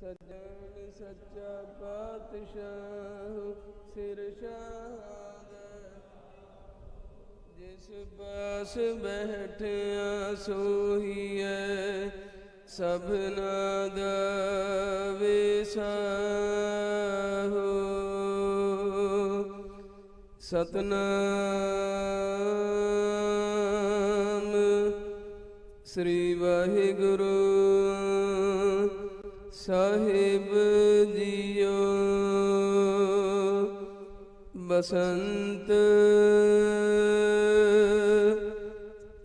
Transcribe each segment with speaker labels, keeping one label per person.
Speaker 1: ਸਜਣ ਸੱਚਾ ਪਾਤਸ਼ਾਹ ਸਿਰ ਸ਼ਾਦ ਜਿਸ ਪਾਸ ਬੈਠਿਆ ਸੋਹੀਐ ਸਭਨਾ ਦਾ ਵਿਸਾਹੋ ਸਤਨਾਮ ਸ੍ਰੀ ਵਾਹਿਗੁਰੂ ਸਾਹਿਬ ਜੀਓ। ਬਸੰਤ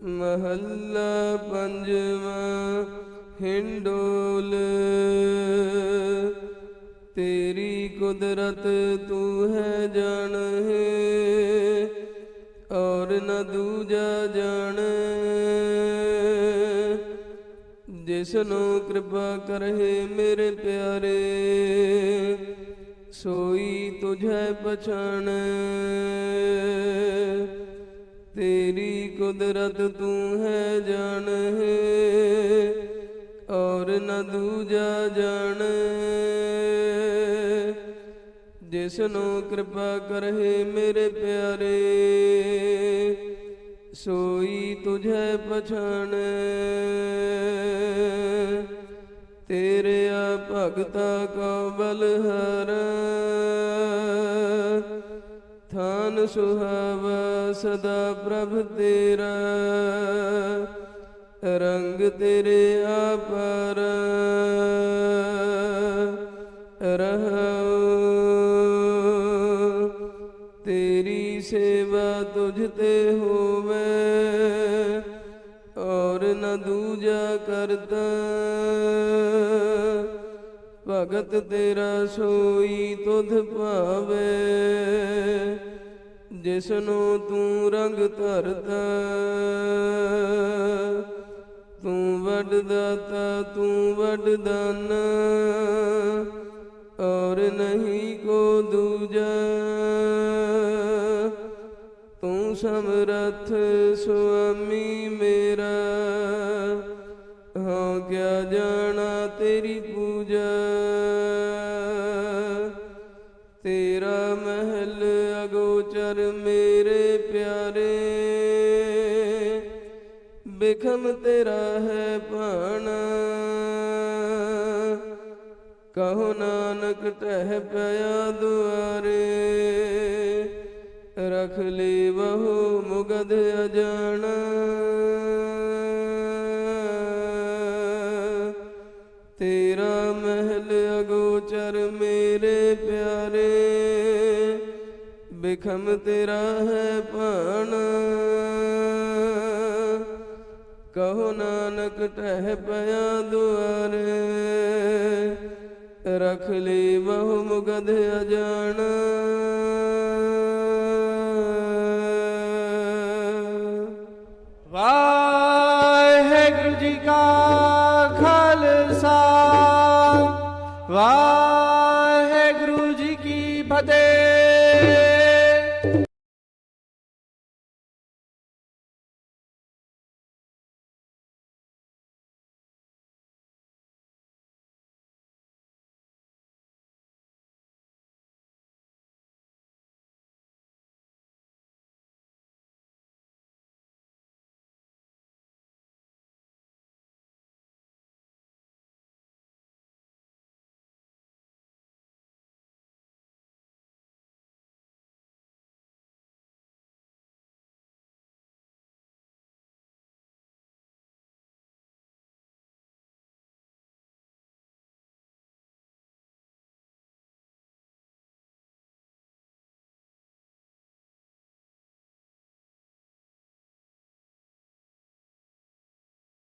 Speaker 1: ਮਹੱਲਾ ਪੰਜਵਾਂ ਹਿੰਡੋਲ। ਤੇਰੀ ਕੁਦਰਤ ਤੂੰ ਹੈ ਜਾਣ ਹੈ ਔਰ ਨਾ ਦੂਜਾ ਜਾਣੇ ਜਿਸਨੂੰ ਕਿਰਪਾ ਕਰੇ ਮੇਰੇ ਪਿਆਰੇ, ਸੋਈ ਤੁਝੈ ਪਛਾਣ। ਤੇਰੀ ਕੁਦਰਤ ਤੂੰ ਹੈ ਜਾਣ ਔਰ ਨ ਦੂਜਾ ਜਾਣ। ਜਿਸਨੂੰ ਕਿਰਪਾ ਕਰੇ ਮੇਰੇ ਪਿਆਰੇ ਸੋਈ ਤੁਝੈ ਪਛਾਣੈ। ਤੇਰੇ ਆ ਭਗਤਾ ਕੋ ਬਲਹਰ ਥਾਨ ਸੁਹਾਵਾ ਸਦਾ ਪ੍ਰਭ ਤੇਰਾ। ਰੰਗ ਤੇਰੇ ਤੇਰੀ ਸੇਵਾ ਤੁਝ ਤੇ ਹੋਵੇ, ਔਰ ਨ ਦੂਜਾ ਕਰਤਾ ਭਗਤ ਤੇਰਾ ਸੋਈ ਤੁਧ ਭਾਵੇ, ਜਿਸਨੂੰ ਤੂੰ ਰੰਗ ਧਰਦਾ। ਤੂੰ ਵੱਡ ਦਾਤਾ, ਤੂੰ ਵੱਡ ਦਾਨਾ, ਔਰ ਨਹੀਂ ਕੋ ਦੂਜਾ। ਸਮਰਥ ਸੁਆਮੀ ਮੇਰਾ। ਹਾਂ ਕਿਆ ਜਾਣਾ ਤੇਰੀ ਪੂਜਾ। ਤੇਰਾ ਮਹਿਲ ਅਗੋਚਰ ਮੇਰੇ ਪਿਆਰੇ। ਬਿਖਮ ਤੇਰਾ ਹੈ ਭਾਣਾ। ਕਹੋ ਨਾਨਕ ਟਹਿ ਪਿਆ ਦੁਆਰੇ। ਰਖ ਲਈ ਬਹੁ ਮੁਗਧ ਅਜਾਣਾ। ਤੇਰਾ ਮਹਿਲ ਅਗੋਚਰ ਮੇਰੇ ਪਿਆਰੇ, ਬਿਖਮ ਤੇਰਾ ਹੈ ਭਾਣਾ। ਕਹੋ ਨਾਨਕ ਟਹਿ ਪਿਆ ਦੁਆਰੇ, ਰਖ ਲਈ ਬਹੁ ਮੁਗਧ ਅਜਾਣਾ।
Speaker 2: 哇。